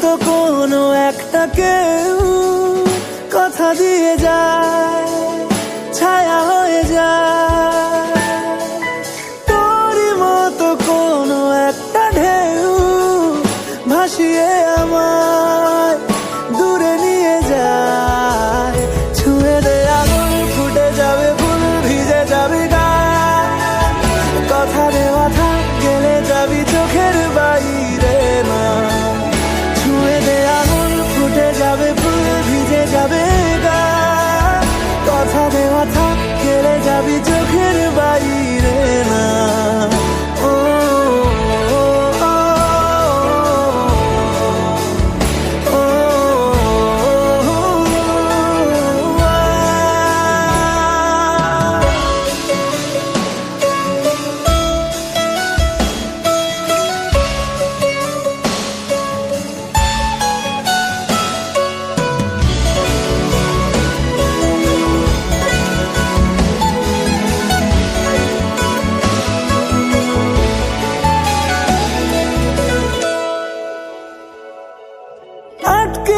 মতো কোনো একটা কেউ কথা দিয়ে যায়, ছায়া হয়ে যায়। তোরই মতো কোনো একটা ঢেউ ভাসিয়ে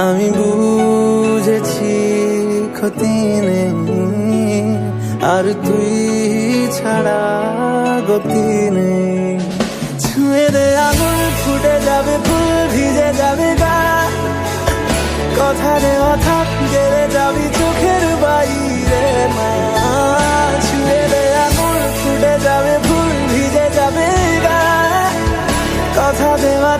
আমি বুঝেছি ক্ষতি নেই, আর তুই ছাড়া গতি নেই। ছুঁয়ে দে আঙুল ফুটে যাবে ফুল, ভিজে যাবে গা। কথা দেওয়া থাক গেলে যাবি চোখের বাইরে না ছুঁয়ে দে আঙুল ফুটে যাবে ফুল, ভিজে যাবে গা। কথা দেওয়া